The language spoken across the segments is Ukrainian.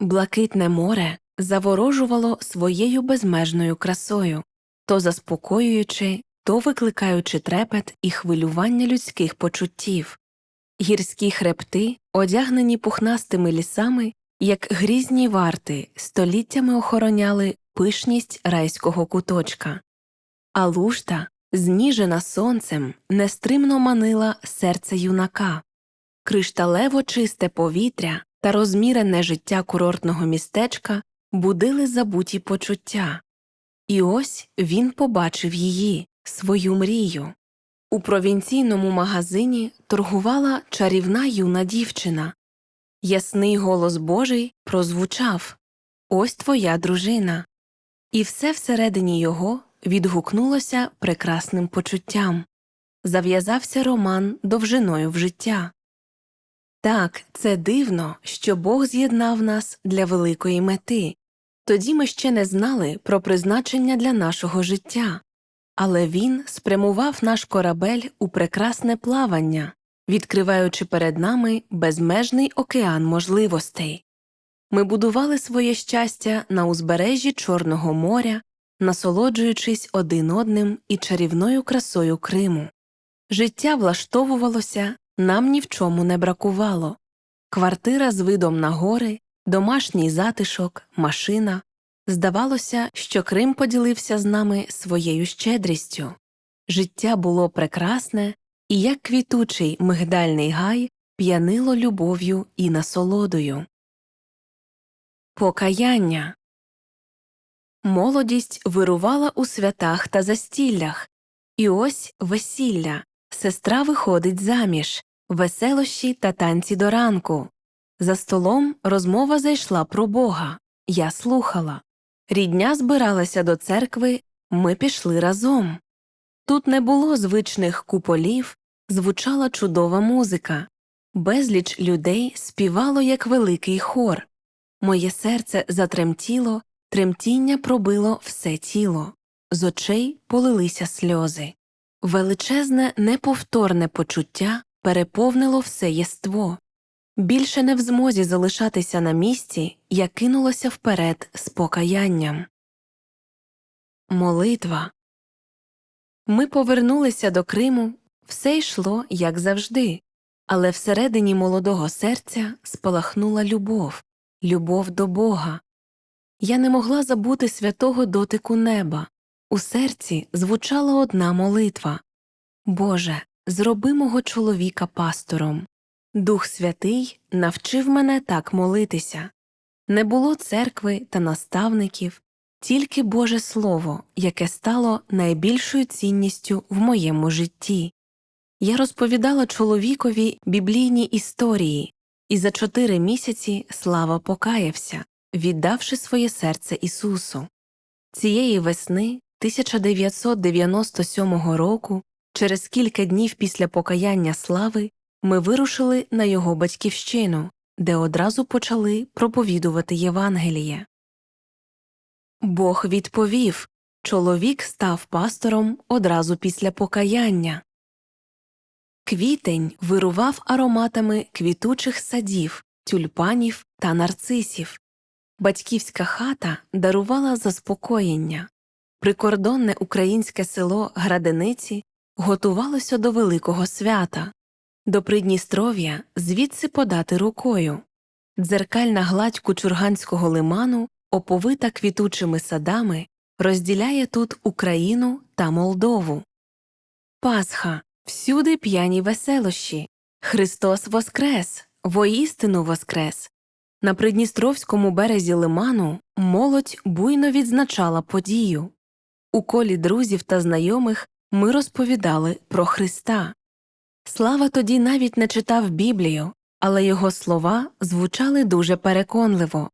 Блакитне море заворожувало своєю безмежною красою, то заспокоюючи, то викликаючи трепет і хвилювання людських почуттів. Гірські хребти, одягнені пухнастими лісами, як грізні варти, століттями охороняли пишність райського куточка, а лушта, зніжена сонцем, нестримно манила серце юнака, кришталево чисте повітря та розмірене життя курортного містечка будили забуті почуття. І ось він побачив її, свою мрію. У провінційному магазині торгувала чарівна юна дівчина. Ясний голос Божий прозвучав Ось твоя дружина. І все всередині його відгукнулося прекрасним почуттям. Зав'язався роман довжиною в життя. Так, це дивно, що Бог з'єднав нас для великої мети. Тоді ми ще не знали про призначення для нашого життя, але Він спрямував наш корабель у прекрасне плавання, відкриваючи перед нами безмежний океан можливостей. Ми будували своє щастя на узбережжі Чорного моря, насолоджуючись один одним і чарівною красою Криму. Життя влаштовувалося, нам ні в чому не бракувало квартира з видом на гори, домашній затишок, машина. Здавалося, що Крим поділився з нами своєю щедрістю. Життя було прекрасне, і як квітучий мигдальний гай п'янило любов'ю і насолодою. Покаяння Молодість вирувала у святах та застіллях, і ось весілля, сестра виходить заміж, веселощі та танці до ранку. За столом розмова зайшла про Бога. Я слухала. Рідня збиралася до церкви, ми пішли разом. Тут не було звичних куполів, звучала чудова музика, безліч людей співало як великий хор. Моє серце затремтіло, тремтіння пробило все тіло, з очей полилися сльози. Величезне, неповторне почуття переповнило все єство. Більше не в змозі залишатися на місці, я кинулася вперед з покаянням. Молитва. Ми повернулися до Криму, все йшло, як завжди, але всередині молодого серця спалахнула любов, любов до Бога. Я не могла забути святого дотику неба. У серці звучала одна молитва Боже, зроби мого чоловіка пастором. Дух Святий навчив мене так молитися. Не було церкви та наставників, тільки Боже Слово, яке стало найбільшою цінністю в моєму житті. Я розповідала чоловікові біблійні історії, і за чотири місяці слава покаявся, віддавши своє серце Ісусу. Цієї весни 1997 року, через кілька днів після покаяння слави, ми вирушили на його батьківщину, де одразу почали проповідувати Євангеліє. Бог відповів чоловік став пастором одразу після покаяння. Квітень вирував ароматами квітучих садів, тюльпанів та нарцисів. Батьківська хата дарувала заспокоєння. Прикордонне українське село Градениці готувалося до великого свята, до Придністров'я звідси подати рукою. Дзеркальна гладь кучурганського лиману, оповита квітучими садами, розділяє тут Україну та Молдову. Пасха всюди п'яні веселощі. Христос Воскрес, воістину Воскрес. На Придністровському березі лиману молодь буйно відзначала подію. У колі друзів та знайомих ми розповідали про Христа. Слава тоді навіть не читав Біблію, але його слова звучали дуже переконливо.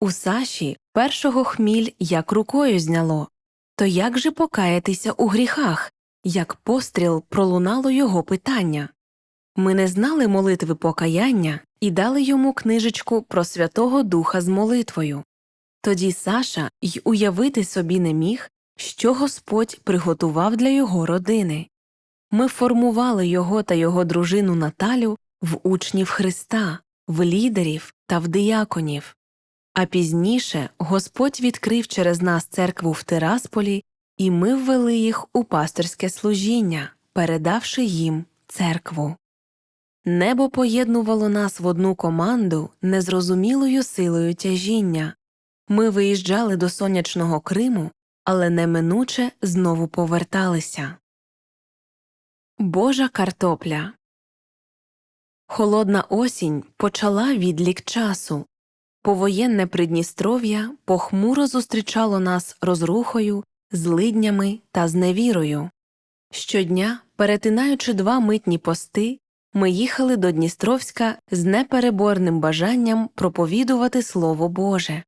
У Саші першого хміль як рукою зняло. То як же покаятися у гріхах, як постріл пролунало його питання? Ми не знали молитви покаяння і дали йому книжечку про Святого Духа з молитвою. Тоді Саша й уявити собі не міг, що Господь приготував для його родини. Ми формували його та його дружину Наталю в учнів Христа, в лідерів та в дияконів. А пізніше Господь відкрив через нас церкву в Тирасполі, і ми ввели їх у пасторське служіння, передавши їм церкву. Небо поєднувало нас в одну команду незрозумілою силою тяжіння. Ми виїжджали до сонячного Криму, але неминуче знову поверталися. Божа картопля Холодна осінь почала відлік часу. Повоєнне Придністров'я похмуро зустрічало нас розрухою, злиднями та зневірою. Щодня, перетинаючи два митні пости, ми їхали до Дністровська з непереборним бажанням проповідувати Слово Боже.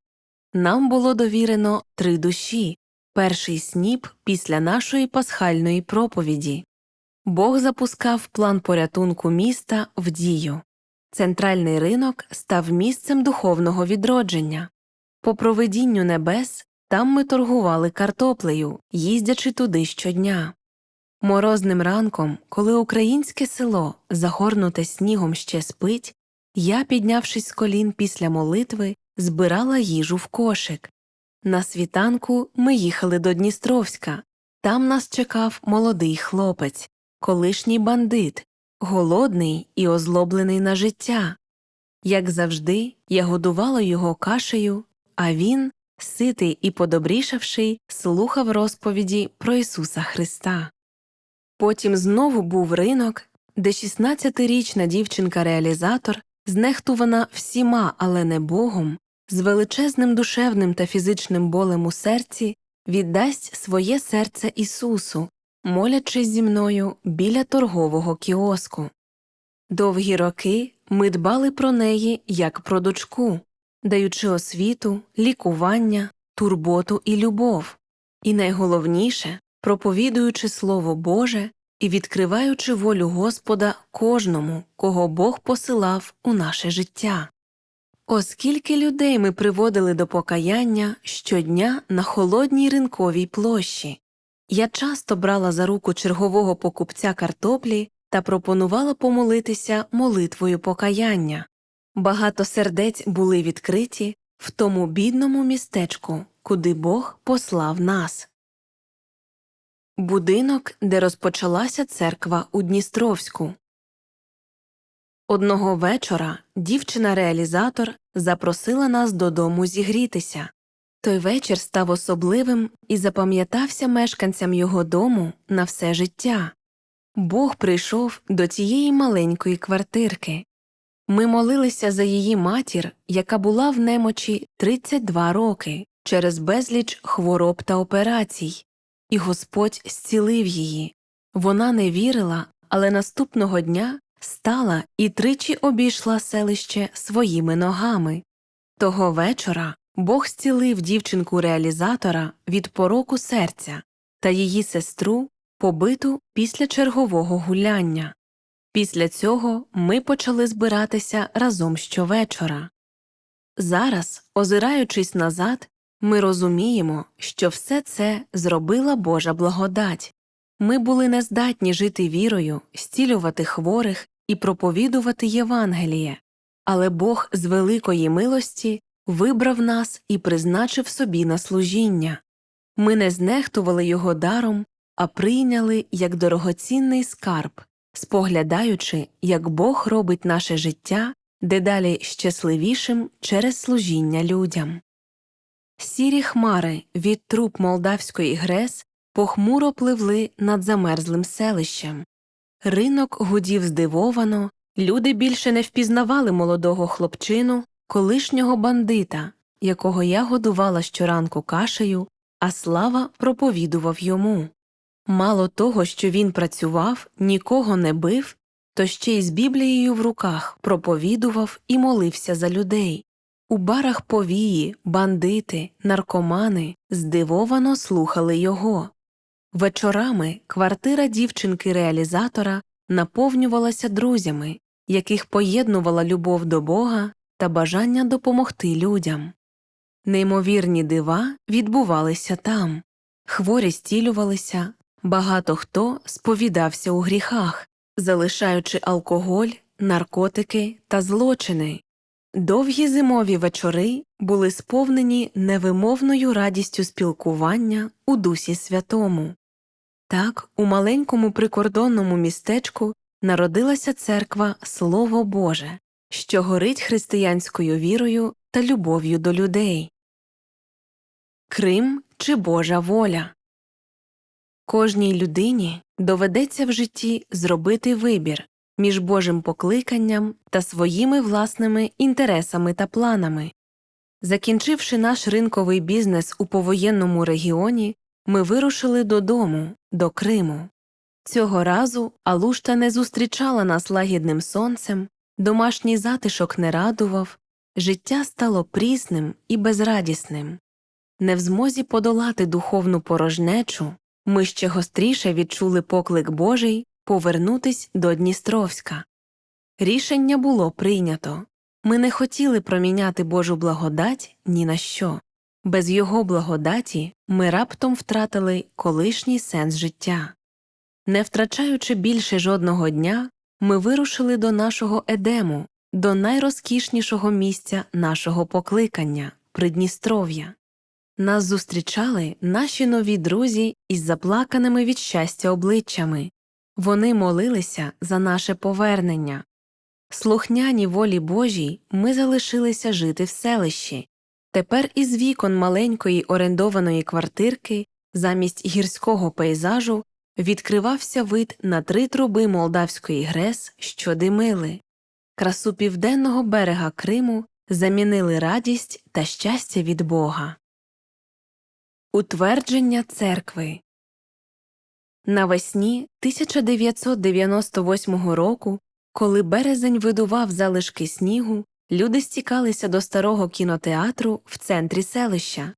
Нам було довірено три душі перший сніп після нашої пасхальної проповіді. Бог запускав план порятунку міста в дію. Центральний ринок став місцем духовного відродження. По проведінню небес там ми торгували картоплею, їздячи туди щодня. Морозним ранком, коли українське село, загорнуте снігом ще спить, я, піднявшись з колін після молитви, збирала їжу в кошик. На світанку ми їхали до Дністровська. Там нас чекав молодий хлопець, колишній бандит, голодний і озлоблений на життя. Як завжди, я годувала його кашею, а він, ситий і подобрішавший, слухав розповіді про Ісуса Христа. Потім знову був ринок, де 16-річна дівчинка-реалізатор, знехтувана всіма, але не Богом, з величезним душевним та фізичним болем у серці, віддасть своє серце Ісусу, молячись зі мною біля торгового кіоску. Довгі роки ми дбали про неї як про дочку, даючи освіту, лікування, турботу і любов, і найголовніше проповідуючи Слово Боже і відкриваючи волю Господа кожному, кого Бог посилав у наше життя. Оскільки людей ми приводили до покаяння щодня на холодній ринковій площі, я часто брала за руку чергового покупця картоплі та пропонувала помолитися молитвою покаяння. Багато сердець були відкриті в тому бідному містечку, куди Бог послав нас. Будинок, де розпочалася церква у Дністровську. Одного вечора дівчина-реалізатор запросила нас додому зігрітися. Той вечір став особливим і запам'ятався мешканцям його дому на все життя. Бог прийшов до цієї маленької квартирки. Ми молилися за її матір, яка була в немочі 32 роки через безліч хвороб та операцій, і Господь зцілив її. Вона не вірила, але наступного дня стала і тричі обійшла селище своїми ногами. Того вечора Бог зцілив дівчинку реалізатора від пороку серця та її сестру, побиту після чергового гуляння. Після цього ми почали збиратися разом щовечора. Зараз, озираючись назад, ми розуміємо, що все це зробила Божа благодать. Ми були нездатні жити вірою, зцілювати хворих і проповідувати Євангеліє, але Бог з великої милості вибрав нас і призначив собі на служіння. Ми не знехтували його даром, а прийняли як дорогоцінний скарб, споглядаючи, як Бог робить наше життя дедалі щасливішим через служіння людям. Сірі хмари від труп молдавської грес похмуро пливли над замерзлим селищем. Ринок гудів здивовано, люди більше не впізнавали молодого хлопчину, колишнього бандита, якого я годувала щоранку кашею, а слава проповідував йому. Мало того, що він працював, нікого не бив, то ще й з Біблією в руках проповідував і молився за людей. У барах повії, бандити, наркомани здивовано слухали його. Вечорами квартира дівчинки реалізатора наповнювалася друзями, яких поєднувала любов до Бога та бажання допомогти людям. Неймовірні дива відбувалися там, хворі стілювалися, багато хто сповідався у гріхах, залишаючи алкоголь, наркотики та злочини. Довгі зимові вечори були сповнені невимовною радістю спілкування у Дусі Святому. Так, у маленькому прикордонному містечку народилася церква Слово Боже, що горить християнською вірою та любов'ю до людей. Крим чи Божа воля Кожній людині доведеться в житті зробити вибір між Божим покликанням та своїми власними інтересами та планами. Закінчивши наш ринковий бізнес у повоєнному регіоні, ми вирушили додому, до Криму. Цього разу Алушта не зустрічала нас лагідним сонцем, домашній затишок не радував, життя стало прісним і безрадісним. Не в змозі подолати духовну порожнечу, ми ще гостріше відчули поклик Божий повернутись до Дністровська. Рішення було прийнято. Ми не хотіли проміняти Божу благодать ні на що. Без його благодаті ми раптом втратили колишній сенс життя. Не втрачаючи більше жодного дня, ми вирушили до нашого Едему, до найрозкішнішого місця нашого покликання Придністров'я. Нас зустрічали наші нові друзі із заплаканими від щастя обличчями. Вони молилися за наше повернення. Слухняні волі Божій ми залишилися жити в селищі. Тепер із вікон маленької орендованої квартирки замість гірського пейзажу відкривався вид на три труби молдавської грес, що димили. Красу південного берега Криму замінили радість та щастя від Бога. Утвердження церкви Навесні 1998 року, коли березень видував залишки снігу, люди стікалися до старого кінотеатру в центрі селища.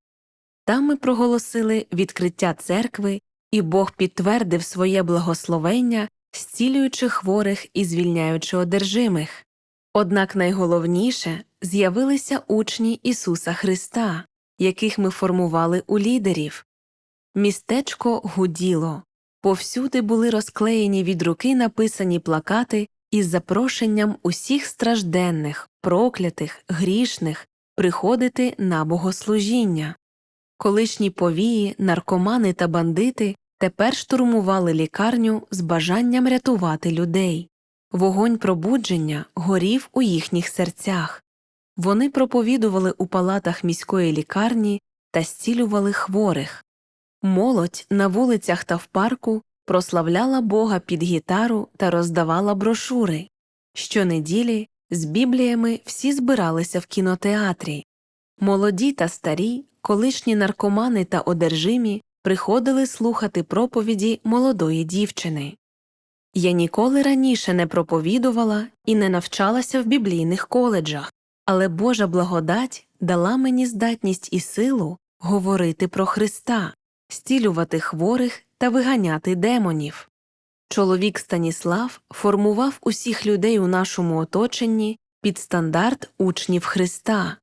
Там ми проголосили відкриття церкви, і Бог підтвердив своє благословення, зцілюючи хворих і звільняючи одержимих. Однак найголовніше з'явилися учні Ісуса Христа, яких ми формували у лідерів. Містечко гуділо, повсюди були розклеєні від руки написані плакати із запрошенням усіх стражденних, проклятих, грішних приходити на богослужіння. Колишні повії, наркомани та бандити тепер штурмували лікарню з бажанням рятувати людей. Вогонь пробудження горів у їхніх серцях. Вони проповідували у палатах міської лікарні та зцілювали хворих. Молодь на вулицях та в парку прославляла Бога під гітару та роздавала брошури. Щонеділі з бібліями всі збиралися в кінотеатрі. Молоді та старі, колишні наркомани та одержимі приходили слухати проповіді молодої дівчини. Я ніколи раніше не проповідувала і не навчалася в біблійних коледжах, але Божа благодать дала мені здатність і силу говорити про Христа, стілювати хворих та виганяти демонів. Чоловік Станіслав формував усіх людей у нашому оточенні під стандарт учнів Христа.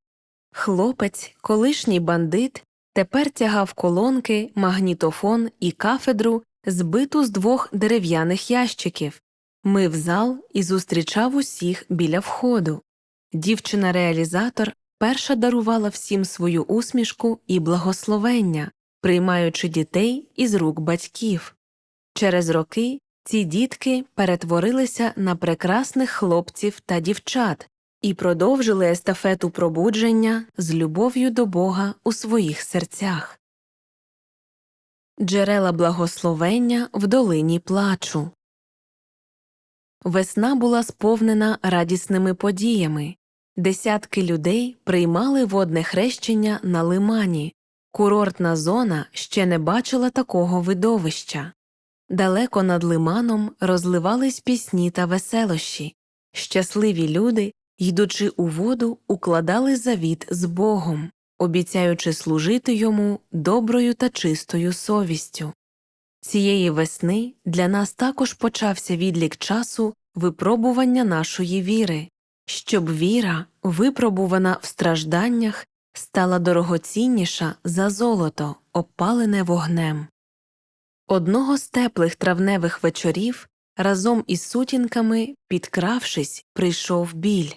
Хлопець, колишній бандит, тепер тягав колонки, магнітофон і кафедру, збиту з двох дерев'яних ящиків, мив зал і зустрічав усіх біля входу. Дівчина реалізатор перша дарувала всім свою усмішку і благословення, приймаючи дітей із рук батьків. Через роки ці дітки перетворилися на прекрасних хлопців та дівчат і продовжили естафету пробудження з любов'ю до Бога у своїх серцях. Джерела благословення в долині плачу. Весна була сповнена радісними подіями. Десятки людей приймали водне хрещення на лимані. Курортна зона ще не бачила такого видовища. Далеко над лиманом розливались пісні та веселощі. Щасливі люди, йдучи у воду, укладали завіт з Богом, обіцяючи служити йому доброю та чистою совістю. Цієї весни для нас також почався відлік часу випробування нашої віри, щоб віра, випробувана в стражданнях, стала дорогоцінніша за золото, опалене вогнем. Одного з теплих травневих вечорів разом із сутінками, підкравшись, прийшов біль.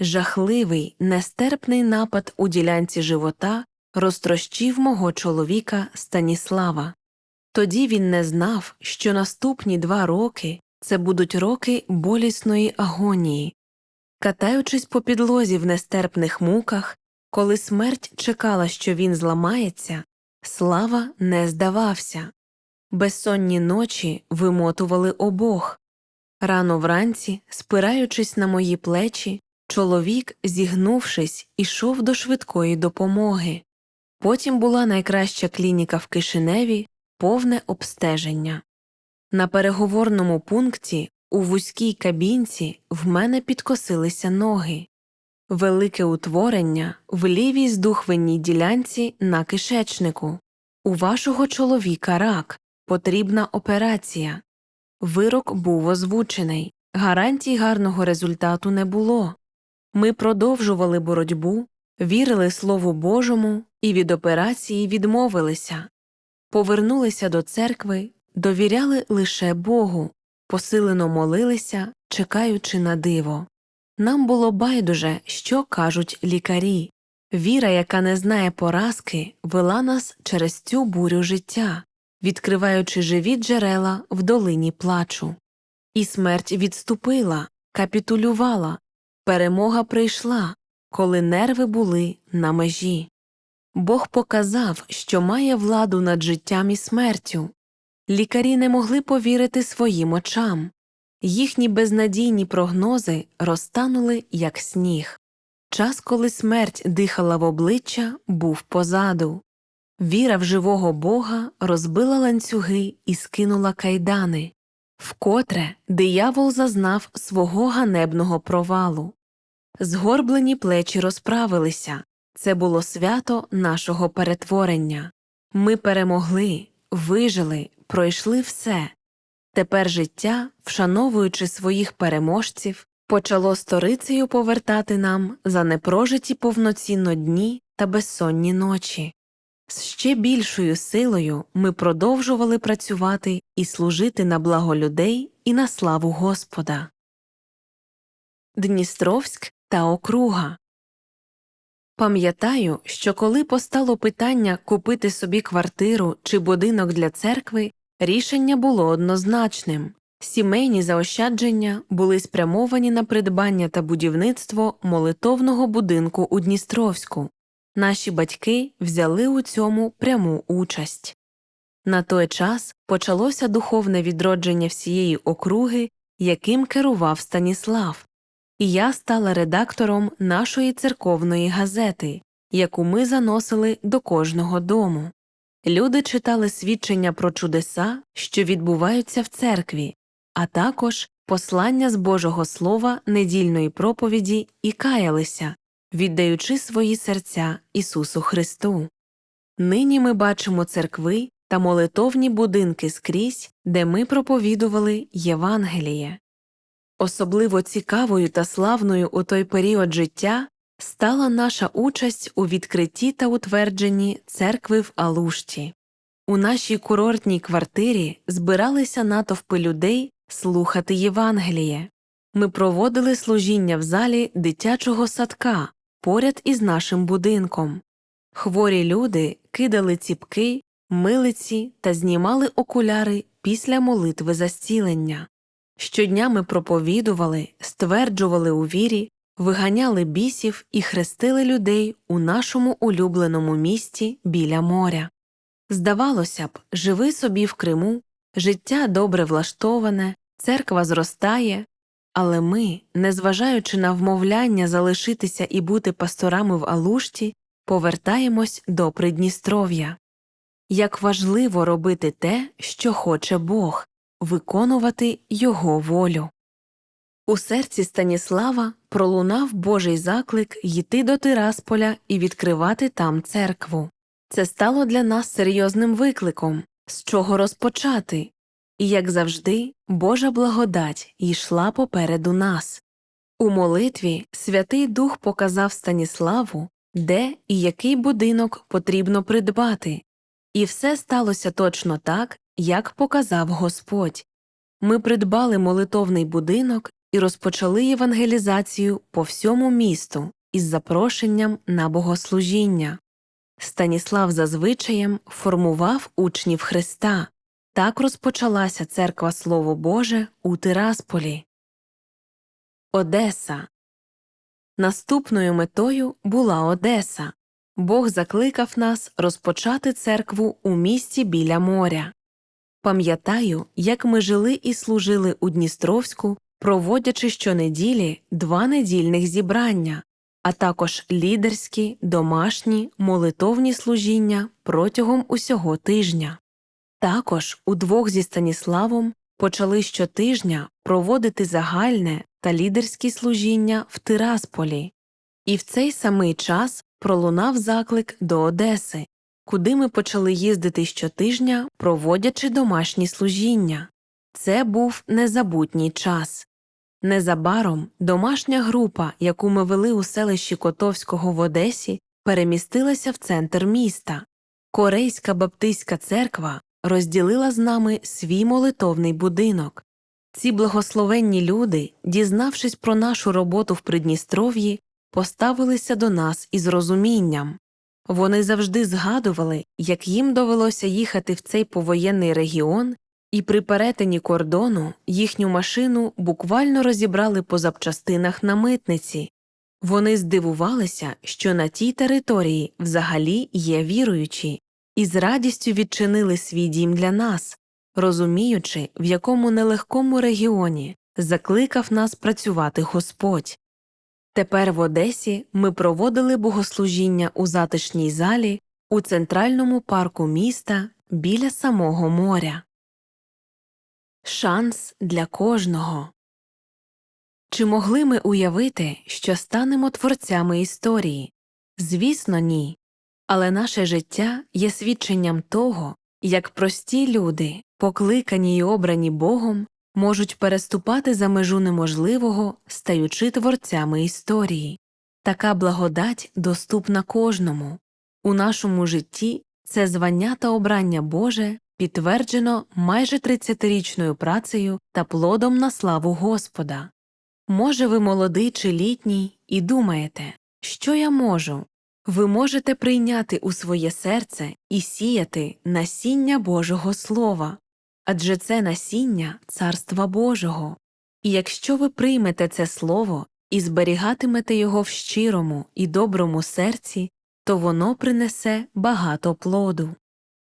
жахливий, нестерпний напад у ділянці живота розтрощив мого чоловіка Станіслава. Тоді він не знав, що наступні два роки це будуть роки болісної агонії. Катаючись по підлозі в нестерпних муках, коли смерть чекала, що він зламається, слава не здавався. Безсонні ночі вимотували обох. Рано вранці, спираючись на мої плечі, чоловік, зігнувшись, ішов до швидкої допомоги. Потім була найкраща клініка в Кишиневі, повне обстеження. На переговорному пункті у вузькій кабінці в мене підкосилися ноги. Велике утворення в лівій здухвенній ділянці на кишечнику. У вашого чоловіка рак, потрібна операція. Вирок був озвучений, гарантій гарного результату не було. Ми продовжували боротьбу, вірили Слову Божому і від операції відмовилися, повернулися до церкви, довіряли лише Богу, посилено молилися, чекаючи на диво. Нам було байдуже, що кажуть лікарі. Віра, яка не знає поразки, вела нас через цю бурю життя, відкриваючи живі джерела в долині плачу. І смерть відступила, капітулювала, перемога прийшла, коли нерви були на межі. Бог показав, що має владу над життям і смертю. Лікарі не могли повірити своїм очам. Їхні безнадійні прогнози розтанули, як сніг. Час, коли смерть дихала в обличчя, був позаду. Віра в живого Бога розбила ланцюги і скинула кайдани. Вкотре диявол зазнав свого ганебного провалу. Згорблені плечі розправилися це було свято нашого перетворення. Ми перемогли, вижили, пройшли все. Тепер життя, вшановуючи своїх переможців, почало сторицею повертати нам за непрожиті повноцінно дні та безсонні ночі. З ще більшою силою ми продовжували працювати і служити на благо людей і на славу Господа. Дністровськ та округа Пам'ятаю, що коли постало питання купити собі квартиру чи будинок для церкви, рішення було однозначним сімейні заощадження були спрямовані на придбання та будівництво молитовного будинку у Дністровську. Наші батьки взяли у цьому пряму участь. На той час почалося духовне відродження всієї округи, яким керував Станіслав, і я стала редактором нашої церковної газети, яку ми заносили до кожного дому. Люди читали свідчення про чудеса, що відбуваються в церкві, а також послання з Божого Слова недільної проповіді і каялися, віддаючи свої серця Ісусу Христу. Нині ми бачимо церкви та молитовні будинки скрізь, де ми проповідували Євангеліє. Особливо цікавою та славною у той період життя стала наша участь у відкритті та утвердженні церкви в Алушті. У нашій курортній квартирі збиралися натовпи людей слухати Євангеліє. Ми проводили служіння в залі дитячого садка поряд із нашим будинком. Хворі люди кидали ціпки, милиці та знімали окуляри після молитви за зцілення. Щодня ми проповідували, стверджували у вірі, виганяли бісів і хрестили людей у нашому улюбленому місті біля моря. Здавалося б, живи собі в Криму, життя добре влаштоване, церква зростає, але ми, незважаючи на вмовляння залишитися і бути пасторами в Алушті, повертаємось до Придністров'я. Як важливо робити те, що хоче Бог, виконувати Його волю. У серці Станіслава пролунав Божий заклик йти до Тирасполя і відкривати там церкву. Це стало для нас серйозним викликом, з чого розпочати, і, як завжди, Божа благодать йшла попереду нас. У молитві Святий Дух показав Станіславу, де і який будинок потрібно придбати, і все сталося точно так, як показав Господь. Ми придбали молитовний будинок і розпочали євангелізацію по всьому місту із запрошенням на богослужіння. Станіслав за звичаєм формував учнів Христа. Так розпочалася церква Слово Боже у Тирасполі. Одеса Наступною метою була Одеса. Бог закликав нас розпочати церкву у місті біля моря. Пам'ятаю, як ми жили і служили у Дністровську, проводячи щонеділі два недільних зібрання, а також лідерські, домашні, молитовні служіння протягом усього тижня. Також удвох зі Станіславом почали щотижня проводити загальне та лідерські служіння в Тирасполі, і в цей самий час пролунав заклик до Одеси, куди ми почали їздити щотижня, проводячи домашні служіння. Це був незабутній час. Незабаром домашня група, яку ми вели у селищі Котовського в Одесі, перемістилася в центр міста. Корейська баптистська церква розділила з нами свій молитовний будинок. Ці благословенні люди, дізнавшись про нашу роботу в Придністров'ї, поставилися до нас із розумінням. Вони завжди згадували, як їм довелося їхати в цей повоєнний регіон, і при перетині кордону їхню машину буквально розібрали по запчастинах на митниці. Вони здивувалися, що на тій території взагалі є віруючі, і з радістю відчинили свій дім для нас, розуміючи, в якому нелегкому регіоні закликав нас працювати Господь. Тепер в Одесі ми проводили богослужіння у затишній залі у центральному парку міста біля самого моря. Шанс для кожного. Чи могли ми уявити, що станемо творцями історії? Звісно, ні. Але наше життя є свідченням того, як прості люди, покликані й обрані Богом, можуть переступати за межу неможливого, стаючи творцями історії. Така благодать доступна кожному. У нашому житті це звання та обрання Боже підтверджено майже 30-річною працею та плодом на славу Господа. Може, ви молодий чи літній і думаєте, що я можу? Ви можете прийняти у своє серце і сіяти насіння Божого Слова, адже це насіння Царства Божого. І якщо ви приймете це слово і зберігатимете його в щирому і доброму серці, то воно принесе багато плоду.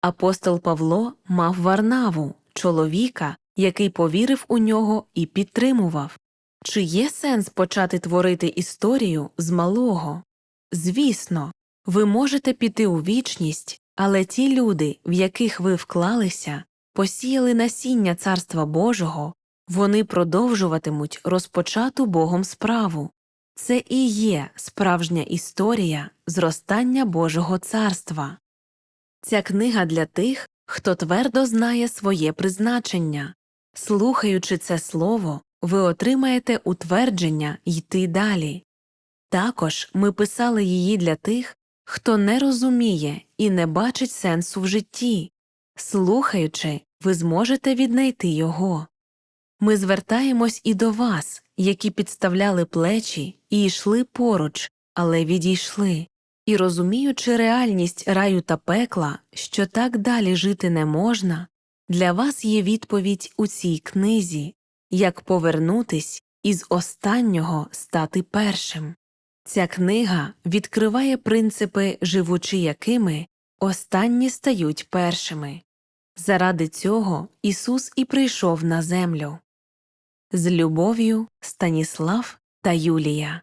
Апостол Павло мав Варнаву, чоловіка, який повірив у нього і підтримував. Чи є сенс почати творити історію з малого? Звісно, ви можете піти у вічність, але ті люди, в яких ви вклалися, посіяли насіння Царства Божого, вони продовжуватимуть розпочату Богом справу. Це і є справжня історія зростання Божого царства. Ця книга для тих, хто твердо знає своє призначення. Слухаючи це слово, ви отримаєте утвердження йти далі. Також ми писали її для тих, хто не розуміє і не бачить сенсу в житті. Слухаючи, ви зможете віднайти його. Ми звертаємось і до вас, які підставляли плечі і йшли поруч, але відійшли, і розуміючи реальність раю та пекла, що так далі жити не можна, для вас є відповідь у цій книзі як повернутись і з останнього стати першим. Ця книга відкриває принципи, живучи якими останні стають першими. Заради цього Ісус і прийшов на землю. З любов'ю Станіслав та Юлія